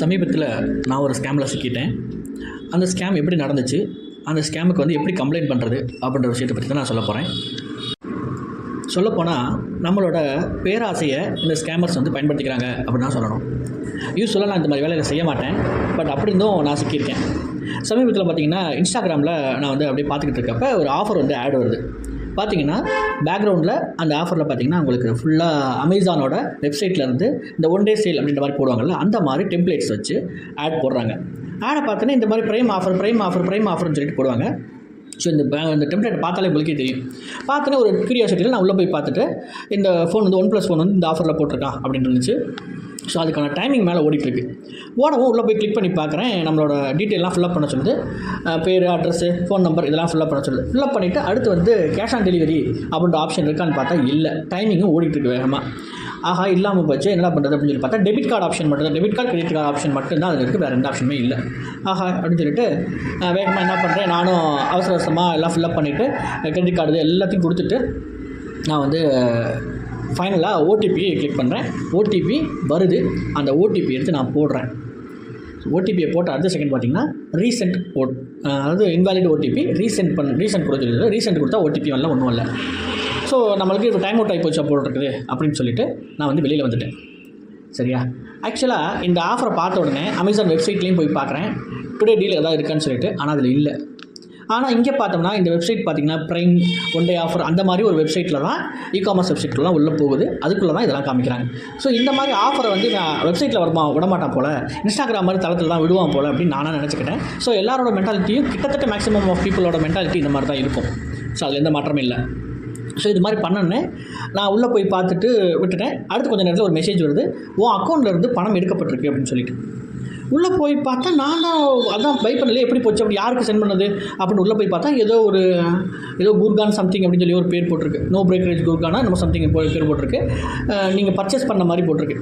சமீபத்தில் நான் ஒரு ஸ்கேமில் சிக்கிட்டேன். அந்த ஸ்கேம் எப்படி நடந்துச்சு? அந்த ஸ்கேமுக்கு வந்து எப்படி கம்ப்ளைண்ட் பண்ணுறது அப்படின்ற விஷயத்தை பற்றி தான் நான் சொல்ல போகிறேன் சொல்லப்போனால் நம்மளோட பேராசையை இந்த ஸ்கேமர்ஸ் வந்து பயன்படுத்திக்கிறாங்க அப்படின்னு தான் சொல்லணும். யூஸ்வலாக நான் இந்த மாதிரி வேலைகளை செய்ய மாட்டேன். பட் அப்படி இருந்தும் நான் சிக்கியிருக்கேன். சமீபத்தில் பார்த்தீங்கன்னா இன்ஸ்டாகிராமில் நான் வந்து அப்படியே பார்த்துக்கிட்டு இருக்கப்ப ஒரு ஆஃபர் வந்து ஆட் வருது. பார்த்தீங்கன்னா பேக்ரவுண்டில் அந்த ஆஃபரில் பார்த்தீங்கன்னா உங்களுக்கு ஃபுல்லாக அமேசானோட வெப்சைட்டில் இருந்து இந்த ஒன் டே சேல் அப்படின்ற மாதிரி போடுவாங்கல்ல அந்த மாதிரி டெம்ப்ளேட்ஸ் வச்சு ஆட் போடுறாங்க. ஆடை பார்த்தோன்னா இந்த மாதிரி prime offer prime offer prime ஆஃபர்னு சொல்லிட்டு போடுவாங்க. ஸோ இந்த இந்த டெம்ப்ளேட் பார்த்தாலே உங்களுக்கே தெரியும். பார்த்தோன்னே ஒரு கியூரியாசிட்டியில் நான் உள்ளே போய் பார்த்துட்டு இந்த ஃபோன் வந்து ஒன் ப்ளஸ் ஃபோன் வந்து இந்த ஆஃபரில் போட்டிருக்கான் அப்படின்னு இருந்துச்சு. ஸோ அதுக்கான டைமிங் மேலே ஓடிட்டுருக்கு. ஓடவும் உள்ளே போய் கிளிக் பண்ணி பார்க்குறேன் நம்மளோட டீட்டெயிலாம் ஃபில்அப் பண்ண சொல்லுது பேர் அட்ரஸு ஃபோன் நம்பர் இதெல்லாம் ஃபில்அப் பண்ண சொல்லுது ஃபில்அப் பண்ணிவிட்டு அடுத்து வந்து கேஷ் ஆன் டெலிவரி அப்படின்ற ஆப்ஷன் இருக்கான்னு பார்த்தா இல்லை. டைமிங்கும் ஓடிட்டுருக்கு வேகமாக ஆஹா இல்லாமல் போச்சு என்ன பண்ணுறது அப்படின்னு சொல்லி பார்த்தா டெபிட் கார்டு ஆப்ஷன் மட்டும் தான். Debit card credit card option மட்டும் தான் அதில் இருக்குது வேறு எந்த ஆப்ஷனுமே இல்லை. ஆஹா அப்படின்னு சொல்லிட்டு வேகமாக என்ன பண்ணுறேன் நானும் அவசர அவசரமாக எல்லாம் ஃபில்அப் பண்ணிவிட்டு கிரெடிட் கார்டு எல்லாத்தையும் கொடுத்துட்டு நான் வந்து ஃபைனலாக ஓடிபி கிளிக் பண்ணுறேன் ஓடிபி வருது. அந்த ஓடிபி எடுத்து நான் போடுறேன். ஓடிபியை போட்ட அடுத்த செகண்ட் பார்த்தீங்கன்னா ரீசெண்ட் ஓட் அதாவது இன்வாலிட் ஓடிபி ரீசெண்ட் பண்ண ரீசெண்ட் கொடுத்துருக்குது. ரீசெண்ட் கொடுத்தா ஓடிபி வரல ஒன்றும் இல்லை ஸோ நம்மளுக்கு இப்போ டைம் அவுட் ஆகி போச்சு போட்டுருக்குது அப்படின்னு சொல்லிட்டு நான் வந்து வெளியில் வந்துட்டேன். சரியா? ஆக்சுவலாக இந்த ஆஃபரை பார்த்த உடனே அமேசான் வெப்சைட்லேயும் போய் பார்க்குறேன். டுடே டீல் ஏதாவது இருக்கான்னு சொல்லிட்டு ஆனால் அதில் இல்லை. ஆனால் இங்கே பார்த்தோம்னா இந்த வெப்சைட் பார்த்தீங்கன்னா ப்ரைம் ஒன் டே ஆஃபர் அந்த மாதிரி ஒரு வெப்சைட்டில் தான் இ காமர்ஸ் வெப்சைட்லாம் உள்ளே போகுது. அதுக்குள்ளே தான் இதெல்லாம் காமிக்கிறாங்க. ஸோ இந்த மாதிரி ஆஃபரை வந்து நான் வெப்சைட்டில் வருமா விடமாட்டான் போல். இன்ஸ்டாகிராம் மாதிரி தளத்தில் தான் விடுவான் போல் அப்படின்னு நானாக நினச்சிக்கிட்டேன். ஸோ எல்லாரோட மென்டாலிட்டியும் கிட்டத்தட்ட மேக்ஸிமம் ஆஃப் பீப்புளோட மென்டாலிட்டி இந்த மாதிரி தான் இருக்கும். ஸோ அதில் எந்த மாற்றமும் இல்லை. ஸோ இது மாதிரி பண்ணோன்னே நான் உள்ளே போய் பார்த்துட்டு விட்டுட்டேன். அடுத்து கொஞ்சம் நேரத்தில் ஒரு மெசேஜ் வருது. உன் அக்கௌண்ட்டில் இருந்து பணம் எடுக்கப்பட்டிருக்கு அப்படின்னு சொல்லிட்டு. உள்ளே போய் பார்த்தா நான் தான் அதான் பை பண்ணல எப்படி போச்சு அப்படி யாருக்கு சென்ட் பண்ணது? அப்படின்னு உள்ளே போய் பார்த்தா ஏதோ ஒரு ஏதோ குர்கான் சம்திங் அப்படின்னு சொல்லி ஒரு பேர் போட்டிருக்கு. நோ பிரேக்கரேஜ் குர்கானா நம்ம சம்திங் பேர் போட்டிருக்கு. நீங்கள் பர்ச்சேஸ் பண்ண மாதிரி போட்டிருக்கு.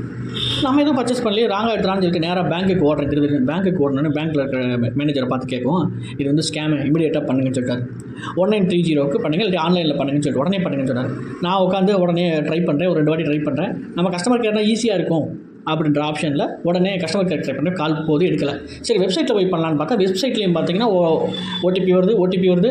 நம்ம எதுவும் பர்ச்சேஸ் பண்ணலையே ராங்காக எடுத்துலான்னு சொல்லிட்டு நேராக பேங்க்குக்கு ஓடுறேன் திருது பேங்க்குக்கு ஓடணும்னு பேங்க்கில் இருக்கிற மேனேஜரை பார்த்து கேட்கும் இது வந்து ஸ்கேமு இமீடியட்டாக பண்ணுங்கன்னு சொல்லிட்டாரு. ஒன் நைன் த்ரீ ஜீரோக்கு பண்ணுங்கள் இல்லை ஆன்லைனில் பண்ணுங்கன்னு சொல்லிட்டு உடனே பண்ணுங்கன்னு சொன்னார். நான் உட்காந்து உடனே ட்ரை பண்ணுறேன் ஒரு ரெண்டு வாட்டி ட்ரை பண்ணுறேன் நம்ம கஸ்டமர் கேர்னால் ஈஸியாக இருக்கும். அப்படின்ற ஆப்ஷனில் உடனே கஸ்டமர் கேர் ட்ரை பண்ணி கால் போது எடுக்கலை. சரி வெப்சைட்டில் போய் பண்ணலான்னு பார்த்தா வெப்சைட்லேயும் பார்த்தீங்கன்னா ஓடிபி வருது ஓடிபி வருது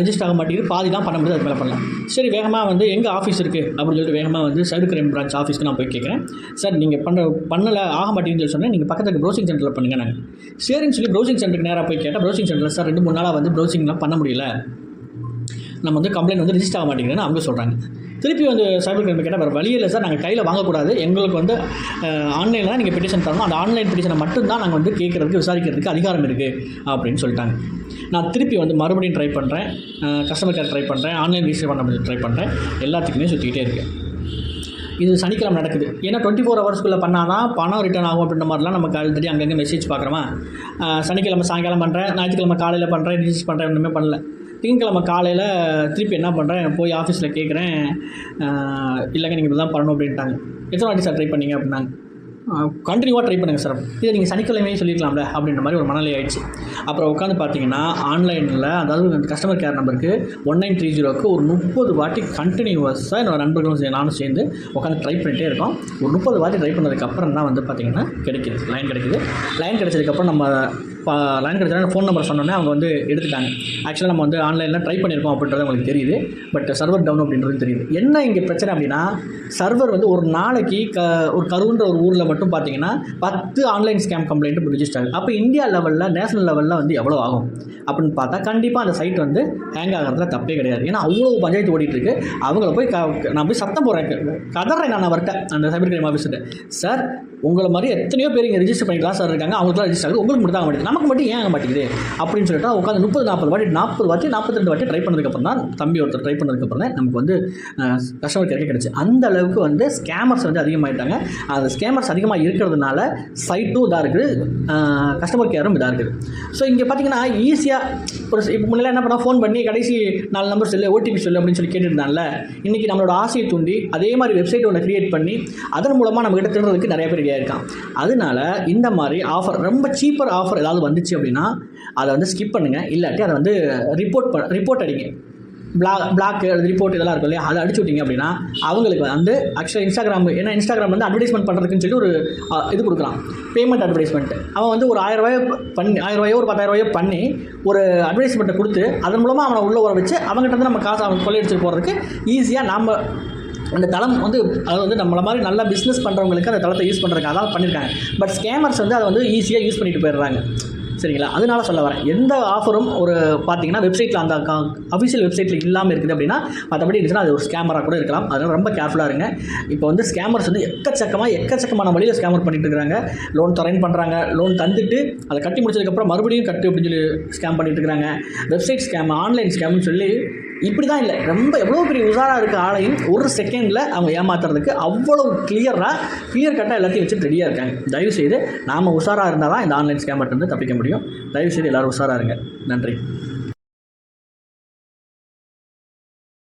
ரிஜிஸ்டர் ஆக மாட்டேங்குது பாதி தான் பண்ண முடியாது அது மேலே பண்ணலாம். சரி வேகமாக வந்து எங்கே ஆஃபீஸ் இருக்குது அப்படின்னு சொல்லிட்டு வேகமாக வந்து சைடு கிரைம் பிரான்ச் ஆஃபீஸ்க்கு நான் போய் கேட்குறேன் சார் நீங்கள் பண்ண பண்ணலை ஆக மாட்டேங்குதுன்னு சொல்லி சொன்னேன். நீங்கள் பக்கத்துக்கு ப்ரௌசிங் சென்டரில் பண்ணுங்க நாங்கள் சரின்னு சொல்லி ப்ரௌசிங் சென்டருக்கு நேராக போய் கேட்டால் ப்ரௌசிங் சென்டரில் சார் ரெண்டு மூணு நாளாக வந்து ப்ரௌசிங்லாம் பண்ண முடியல. நம்ம வந்து கம்ப்ளைண்ட் வந்து ரிஜிஸ்டர் ஆக மாட்டேங்குதுன்னு அவங்க சொல்கிறாங்க திருப்பி வந்து சைபர் கிரைம் கேட்டால் வேறு வழி இல்லை சார் நாங்கள் கையில் வாங்கக்கூடாது. எங்களுக்கு வந்து ஆன்லைனில் தான் நீங்கள் பெட்டிஷன் தரணும். அந்த ஆன்லைன் பெட்டிஷனை மட்டும்தான் நாங்கள் வந்து கேட்குறதுக்கு விசாரிக்கிறதுக்கு அதிகாரம் இருக்குது அப்படின்னு சொல்லிட்டாங்க. நான் திருப்பி வந்து மறுபடியும் ட்ரை பண்ணுறேன் கஸ்டமர் கேர் ட்ரை பண்ணுறேன் ஆன்லைன் ரிஜிஸ்டர் பண்ண ட்ரை பண்ணுறேன் எல்லாத்துக்குமே சுற்றிக்கிட்டே இருக்கேன் இது சனிக்கிழமை நடக்குது. ஏன்னா டுவெண்ட்டி ஃபோர் ஹவர்ஸ்க்குள்ளே பண்ணால் தான் பணம் ரிட்டர்ன் ஆகும் அப்படின்ற மாதிரிலாம் நமக்கு ஆல்ரெடி அங்கங்கே மெசேஜ் பார்க்குறோமா? சனிக்கிழமை சாயங்காலம் பண்ணுறேன் ஞாயிற்றுக்கிழமை காலையில் பண்ணுறேன் ரிஜிஸ்டர் பண்ணுறேன் ஒன்றுமே பண்ணல. திங்கக்கிழமை காலையில் திருப்பி என்ன பண்ணுறேன் போய் ஆஃபீஸில் கேட்குறேன் இல்லைங்க நீங்கள் தான் பண்ணணும் அப்படின்ட்டாங்க. எத்தனை வாட்டி சார் ட்ரை பண்ணீங்க அப்படின்னாங்க. கண்டினியூவாக ட்ரை பண்ணுங்கள் சார் இதை நீங்கள் சனிக்கிழமையே சொல்லிக்கலாம்ல அப்படின்ற மாதிரி ஒரு மனநிலை ஆயிடுச்சு. அப்புறம் உட்காந்து பார்த்தீங்கன்னா ஆன்லைனில் அதாவது அந்த கஸ்டமர் கேர் நம்பருக்கு ஒன் நைன் த்ரீ ஜீரோக்கு ஒரு முப்பது வாட்டி கண்டினியூவஸாக என்னோட நண்பர்களும் நானும் சேர்ந்து உட்காந்து ட்ரை பண்ணிகிட்டே இருக்கோம். ஒரு முப்பது வாட்டி ட்ரை பண்ணதுக்கப்புறம் தான் வந்து பார்த்தீங்கன்னா கிடைக்கிது. லைன் கிடைக்கிது. லைன் கிடைச்சதுக்கப்புறம் நம்ம லைன் கிடைச்சா ஃபோன் நம்பர் சொன்னோன்னே அவங்க வந்து எடுத்துட்டாங்க. ஆக்சுவலாக நம்ம வந்து ஆன்லைனில் ட்ரை பண்ணியிருக்கோம் அப்படின்றது உங்களுக்கு தெரியுது. பட் சர்வர் டவுன் அப்படின்றது தெரியுது. என்ன இங்கே பிரச்சனை அப்படின்னா சர்வர் வந்து ஒரு நாளைக்கு க ஒரு கருன்ற ஒரு ஊரில் மட்டும் பார்த்தீங்கன்னா பத்து ஆன்லைன் ஸ்கேம் கம்ப்ளைண்ட் ரிஜிஸ்டர் ஆகுது. அப்போ இந்தியா லெவலில் நேஷனல் லெவலில் வந்து எவ்வளோ ஆகும்? அப்படின்னு பார்த்தா கண்டிப்பாக அந்த சைட் வந்து ஹேங் ஆகிறதுல தப்பே கிடையாது. ஏன்னா அவ்வளோ பஞ்சாயத்து ஓடிட்டுருக்கு. அவங்கள போய் க நான் போய் சத்தம் போகிறேன் கதறேன் நான் அவர்கிட்ட அந்த சைபர் கிரைம் ஆஃபீஸர்கிட்ட சார் உங்களை மாதிரி எத்தனையோ பேர் இங்கே ரிஜிஸ்டர் பண்ணிக்கலாம் சார் இருக்காங்க அவங்களுக்குலாம் ரிஜிஸ்டர் ஆகுது. உங்களுக்கு மட்டும் தான் மாட்டேங்குது. நமக்கு மட்டும் ஏன் ஆக மாட்டேங்குது? அப்படின்னு சொல்லிட்டு உட்காந்து முப்பது நாற்பது வாட்டி நாற்பது வாட்டி நாற்பத்தி ரெண்டு வாட்டி ட்ரை பண்ணதுக்கப்புறம் தான் தம்பி ஒருத்தர் ட்ரை பண்ணதுக்கப்புறம் தான் நமக்கு வந்து கஸ்டமர் கேட்க கிடச்சி. அந்த அளவுக்கு வந்து ஸ்கேமர்ஸ் வந்து அதிகமாகிட்டாங்க அந்த ஸ்கேமர்ஸ் அதிகமாக இருக்கிறதுனால சைட்டும் இதாக இருக்குது. கஸ்டமர் கேரும் இதாக இருக்குது. ஸோ இங்கே பார்த்தீங்கன்னா ஈஸியாக ஒரு இப்போ முன்னெல்லாம் என்ன பண்ணால் ஃபோன் பண்ணி கடைசி நாலு நம்பர் சொல்லு ஓடிபி சொல்லு அப்படின்னு சொல்லி கேட்டுருந்தான்ல இன்றைக்கி நம்மளோட ஆசையை தூண்டி அதே மாதிரி வெப்சைட் ஒன்று க்ரியேட் பண்ணி அதன் மூலமாக நம்மகிட்ட திருடுறதுக்கு நிறைய பேர் ரெடியாக இருக்கான் அதனால இந்த மாதிரி ஆஃபர் ரொம்ப சீப்பர் ஆஃபர் ஏதாவது வந்துச்சு அப்படின்னா அதை வந்து ஸ்கிப் பண்ணுங்கள் இல்லாட்டி அதை வந்து ரிப்போர்ட் ப ரிப்போர்ட் அடிங்க. பிளாக் பிளாக் ரிப்போர்ட் இதெல்லாம் இருக்கும் இல்லையா? அதை அடிச்சு விட்டீங்க அப்படின்னா அவங்களுக்கு வந்து ஆக்சுவலாக இன்ஸ்டாகிராம் ஏன்னா இன்ஸ்டாகிராம் வந்து அட்வர்டைஸ்மெண்ட் பண்ணுறதுக்குன்னு சொல்லி ஒரு இது கொடுக்கலாம். பேமெண்ட் அட்வர்டைஸ்மெண்ட் அவன் வந்து ஒரு ஆயிரம் ரூபாயோ பண்ணி ஆயிரம் ரூபாயோ ஒரு பத்தாயிரம் ரூபாயோ பண்ணி ஒரு அட்வர்டைஸ்மெண்ட்டை கொடுத்து அதன் மூலமாக அவனை உள்ளே வர வச்சு அவங்ககிட்ட வந்து நம்ம காசு அவன் கொள்ளையடிச்சு போகிறதுக்கு ஈஸியாக நம்ம அந்த தளம் வந்து அது வந்து நம்மளை மாதிரி நல்லா பிஸ்னஸ் பண்ணுறவங்களுக்கு அந்த தளத்தை யூஸ் பண்ணுறாங்க அதான் பண்ணியிருக்காங்க பட் ஸ்கேமர்ஸ் வந்து அதை வந்து ஈஸியாக யூஸ் பண்ணிட்டு போயிடுறாங்க. சரிங்களா? அதனால சொல்ல வரேன். எந்த ஆஃபரும் ஒரு பார்த்தீங்கன்னா வெப்சைட்டில் அந்த அஃபிஷியல் வெப்சைட்டில் இல்லாமல் இருக்குது அப்படின்னா மற்றபடி இருந்துச்சுன்னா அது ஒரு ஸ்கேமராக கூட இருக்கலாம். அதனால் ரொம்ப கேர்ஃபுல்லாக இருங்க. இப்போ வந்து ஸ்கேமர்ஸ் வந்து எக்கச்சக்கமாக எக்கச்சக்கமான வழியில் ஸ்கேமர் பண்ணிட்டு இருக்காங்க லோன் தரேன் பண்ணுறாங்க லோன் தந்துட்டு அதை கட்டி முடிச்சதுக்கப்புறம் மறுபடியும் கட்டு அப்படின்னு சொல்லி ஸ்கேம் பண்ணிட்டு இருக்காங்க வெப்சைட் ஸ்கேம் ஆன்லைன் ஸ்கேம்னு சொல்லி இப்படி தான் இல்லை. ரொம்ப எவ்வளோ பெரிய உஷாராக இருக்க ஆளையும் ஒரு செகண்டில் அவங்க ஏமாத்துறதுக்கு அவ்வளோ கிளியராக கிளியர் கட்டாக எல்லாத்தையும் வச்சுட்டு ரெடியாக இருக்காங்க. தயவுசெய்து நாம் உஷாராக இருந்தால் தான் இந்த ஆன்லைன் ஸ்கேமர்ட்டு தப்பிக்க முடியும். தயவுசெய்து எல்லோரும் உஷாராக இருங்க. நன்றி.